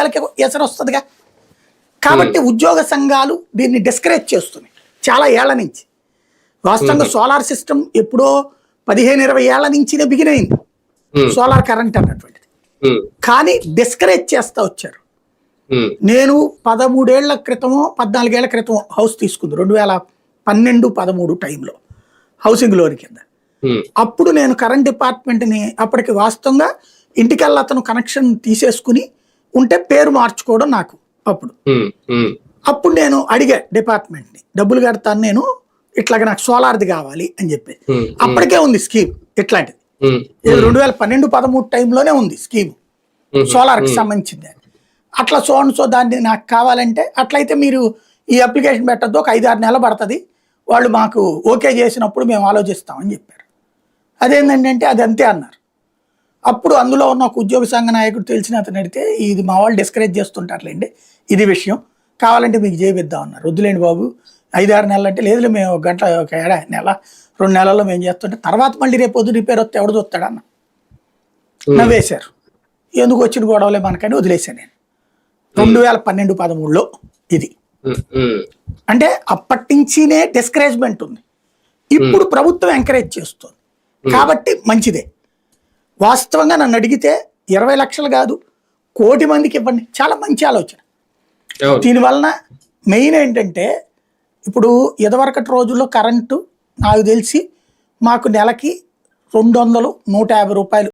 ఉద్యోగాలకి ఎసరు వస్తుందిగా. కాబట్టి ఉద్యోగ సంఘాలు దీన్ని డిస్కరేజ్ చేస్తున్నాయి చాలా ఏళ్ళ నుంచి. వాస్తవంగా సోలార్ సిస్టమ్ ఎప్పుడో పదిహేను ఇరవై ఏళ్ళ నుంచినే బిగిన్ అయింది. సోలార్ కరెంట్ అన్నటువంటిది. కానీ డిస్కరేజ్ చేస్తా వచ్చారు. నేను పదమూడేళ్ళ క్రితమో పద్నాలుగేళ్ళ క్రితం హౌస్ తీసుకుంది. రెండు వేల పన్నెండు పదమూడు టైంలో హౌసింగ్ లోన్ కింద. అప్పుడు నేను కరెంట్ డిపార్ట్మెంట్ని అప్పటికి వాస్తవంగా ఇంటికల్లా అతను కనెక్షన్ తీసేసుకుని ఉంటే పేరు మార్చుకోవడం నాకు అప్పుడు. అప్పుడు నేను అడిగా డిపార్ట్మెంట్ని డబ్బులు కడతాను నేను ఇట్లాగ నాకు సోలార్ది కావాలి అని చెప్పి. అప్పటికే ఉంది స్కీమ్ ఇట్లాంటిది. రెండు వేల పన్నెండు పదమూడు టైంలోనే ఉంది స్కీమ్. ఉమ్, సోలార్కి సంబంధించింది అట్లా సో అండ్ సో దాన్ని నాకు కావాలంటే అట్లయితే మీరు ఈ అప్లికేషన్ పెట్టద్దు ఒక ఐదు ఆరు నెలలు పడుతుంది. వాళ్ళు మాకు ఓకే చేసినప్పుడు మేము ఆలోచిస్తామని చెప్పారు. అదేంటంటే అది అంతే అన్నారు. అప్పుడు అందులో ఉన్న ఒక ఉద్యోగ సంఘ నాయకుడు తెలిసిన అతను అడిగితే ఇది మా వాళ్ళు డిస్కరేజ్ చేస్తుంటారులేండి ఇది విషయం. కావాలంటే మీకు చేపిద్దాం అన్నారు. వద్దులేండి బాబు ఐదు ఆరు నెలలు అంటే లేదు మేము ఒక గంట ఒక ఏడా నెల రెండు నెలల్లో మేము చేస్తుంటే తర్వాత మళ్ళీ రేపు పొద్దు రిపేర్ వస్తే ఎవడు చూస్తాడన్న నవ్వేశారు. ఎందుకు వచ్చిన గొడవలే మనకని వదిలేశాను నేను. రెండు వేల పన్నెండు పదమూడులో ఇది. అంటే అప్పటి నుంచినే డిస్కరేజ్మెంట్ ఉంది. ఇప్పుడు ప్రభుత్వం ఎంకరేజ్ చేస్తుంది. కాబట్టి మంచిదే. వాస్తవంగా నన్ను అడిగితే ఇరవై లక్షలు కాదు కోటి మందికి ఇవ్వండి. చాలా మంచి ఆలోచన. దీనివలన మెయిన్ ఏంటంటే ఇప్పుడు ఇదివరకటి రోజుల్లో కరెంటు నాకు తెలిసి మాకు నెలకి రెండు వందలు నూట యాభై రూపాయలు